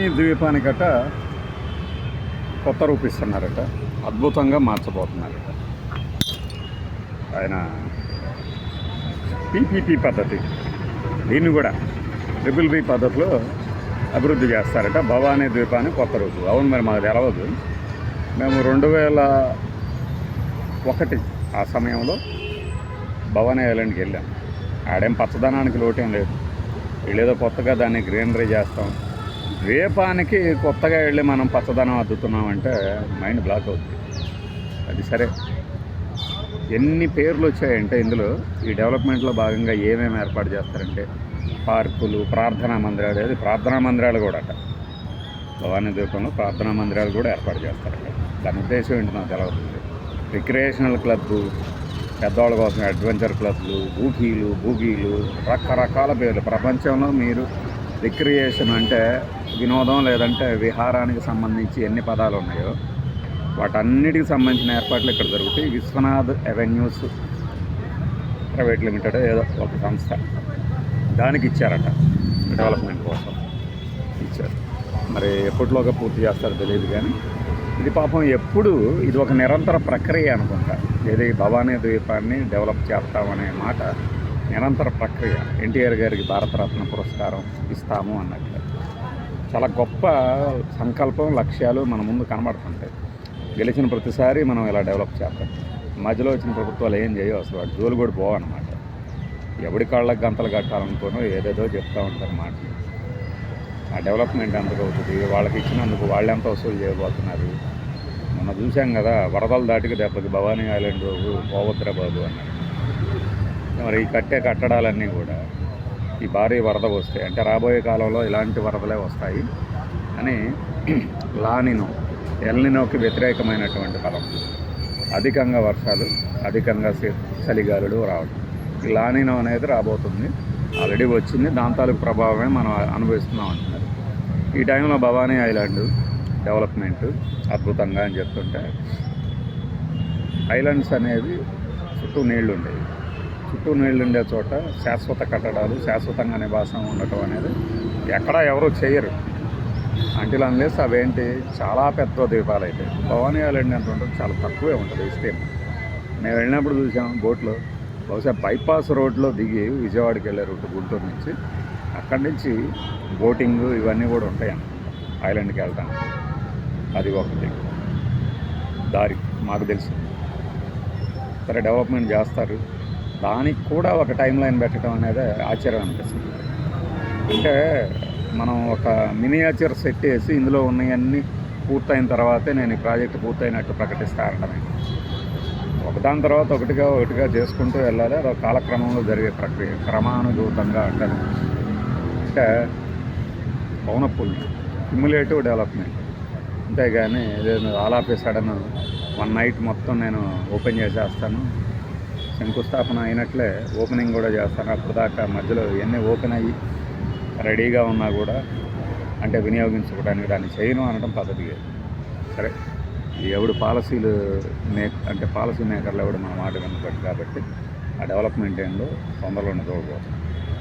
ఈ ద్వీపానికట కొత్త రూపిస్తున్నారట. అద్భుతంగా మార్చబోతున్నారట. ఆయన పీపీపీ పద్ధతి. దీన్ని కూడా ట్రిపుల్ బి పద్ధతిలో అభివృద్ధి చేస్తారట. భవానీ ద్వీపాన్ని కొత్త రూపు. అవును మరి మాకు తెలవదు. మేము రెండు వేల ఒకటి ఆ సమయంలో భవానీ ఐలాండ్కి వెళ్ళాం. ఆడేం పచ్చదనానికి లోటేం లేదు. వీళ్ళేదో కొత్తగా దాన్ని గ్రీనరీ చేస్తాం. ద్వీపానికి కొత్తగా వెళ్ళి మనం పచ్చదనం అద్దుతున్నామంటే మైండ్ బ్లాక్ అవుతుంది. అది సరే. ఎన్ని పేర్లు వచ్చాయంటే ఇందులో ఈ డెవలప్మెంట్లో భాగంగా ఏమేమి ఏర్పాటు చేస్తారంటే పార్కులు ప్రార్థనా మందిరాలు అది ప్రార్థనా మందిరాలు కూడా అట భవానీ ద్వీపంలో ప్రార్థనా మందిరాలు కూడా ఏర్పాటు చేస్తారట. దాని ఉద్దేశం ఏంటి నాకు తెలవుతుంది రిక్రియేషనల్ క్లబ్బు పెద్దవాళ్ళ కోసం అడ్వెంచర్ క్లబ్లు బూకీలు బూగీలు రకరకాల పేర్లు. ప్రపంచంలో మీరు రిక్రియేషన్ అంటే వినోదం లేదంటే విహారానికి సంబంధించి ఎన్ని పదాలు ఉన్నాయో వాటన్నిటికి సంబంధించిన ఏర్పాట్లు ఇక్కడ జరుగుతాయి. విశ్వనాథ్ అవెన్యూస్ ప్రైవేట్ లిమిటెడ్ ఏదో ఒక సంస్థ దానికి ఇచ్చారట డెవలప్మెంట్ కోసం ఇచ్చారు. మరి ఎప్పటిలోగా పూర్తి చేస్తారో తెలియదు కానీ ఇది పాపం ఎప్పుడు ఇది ఒక నిరంతర ప్రక్రియ అనుకుంటా. ఏది భవానీ ద్వీపాన్ని డెవలప్ చేస్తామనే మాట నిరంతర ప్రక్రియ. ఎన్టీఆర్ గారికి భారతరత్న పురస్కారం ఇస్తాము అన్నట్లు చాలా గొప్ప సంకల్పం లక్ష్యాలు మన ముందు కనబడుతుంటాయి. గెలిచిన ప్రతిసారి మనం ఇలా డెవలప్ చేస్తాం మధ్యలో వచ్చిన ప్రభుత్వాలు ఏం చేయవు అసలు. వాటి జోలు కూడా పోవన్నమాట. ఎవడి కాళ్ళకి గంతలు కట్టాలనుకోనో ఏదేదో చెప్తూ ఉంటారు మాట ఆ డెవలప్మెంట్ ఎంతకు అవుతుంది వాళ్ళకి ఇచ్చినందుకు వాళ్ళు ఎంత వసూలు చేయబోతున్నారు? మొన్న చూసాం కదా వరదలు దాటికి దెబ్బకి భవానీ ఐలాండ్ పోవద్దురా బాబు అన్నారు. మరి ఈ కట్టే కట్టడాలన్నీ కూడా ఈ భారీ వరద వస్తాయి అంటే రాబోయే కాలంలో ఇలాంటి వరదలే వస్తాయి. అని లానినో ఎల్నినోకి వ్యతిరేకమైనటువంటి ఫలం అధికంగా వర్షాలు అధికంగా చ- చలిగాలులు రావడం. ఈ లానినో అనేది రాబోతుంది. ఆల్రెడీ వచ్చింది. దాని తాలూకు ప్రభావమే మనం అనుభవిస్తున్నాం అంటున్నారు. ఈ టైంలో భవానీ ఐలాండ్ డెవలప్మెంట్ అద్భుతంగా అని చెప్తుంటే ఐలాండ్స్ అనేవి చుట్టూ నీళ్ళు ఉండేవి చుట్టూ నీళ్ళు ఉండే చోట శాశ్వత కట్టడాలు శాశ్వతంగా నివాసం ఉండటం అనేది ఎక్కడా ఎవరు చేయరు. అంటిల్ అన్లేస్ అవేంటి? చాలా పెద్ద ద్వీపాలు అయితే భవానీ ఐలాండ్ ఎంత ఉంటుంది చాలా తక్కువే ఉంటుంది విస్తీర్ణం మేము వెళ్ళినప్పుడు చూసాం బోట్లో. బహుశా బైపాస్ రోడ్లో దిగి విజయవాడకి వెళ్ళే రూట్ గుంటూరు నుంచి. అక్కడి నుంచి బోటింగ్ ఇవన్నీ కూడా ఉంటాయి అనుకుంటా ఐలాండ్కి వెళ్తాను. అది ఒకటి. దారి మాకు తెలుసు. సరే డెవలప్మెంట్ చేస్తారు. దానికి కూడా ఒక టైం లైన్ పెట్టడం అనేది ఆశ్చర్యం అనిపిస్తుంది. అంటే మనం ఒక మినియేచర్ సెట్ వేసి ఇందులో ఉన్నవన్నీ పూర్తయిన తర్వాతే నేను ఈ ప్రాజెక్ట్ పూర్తయినట్టు ప్రకటిస్తానంటే ఒకదాని తర్వాత ఒకటిగా ఒకటిగా చేసుకుంటూ వెళ్ళాలి. అదొక కాలక్రమంలో జరిగే ప్రక్రియ క్రమానుగతంగా అంటారు అంటే పౌనపుణ్యం క్యుములేటివ్ డెవలప్మెంట్ అంతేగాని ఏదైనా ఆల్ సడన్ వన్ నైట్ మొత్తం నేను ఓపెన్ చేసేస్తాను. శంకుస్థాపన అయినట్లే ఓపెనింగ్ కూడా చేస్తాను. అప్పుడు దాకా మధ్యలో ఇవన్నీ ఓపెన్ అయ్యి రెడీగా ఉన్నా కూడా అంటే వినియోగించుకోవడానికి దాన్ని చేయను అనడం పద్ధతి సరే? ఎవడు పాలసీలు మేక్ అంటే పాలసీ మేకర్లు ఎవడు మన మాట వినబట్టి కాబట్టి ఆ డెవలప్మెంట్ ఏందో తొందరలో చూడబోతున్నాం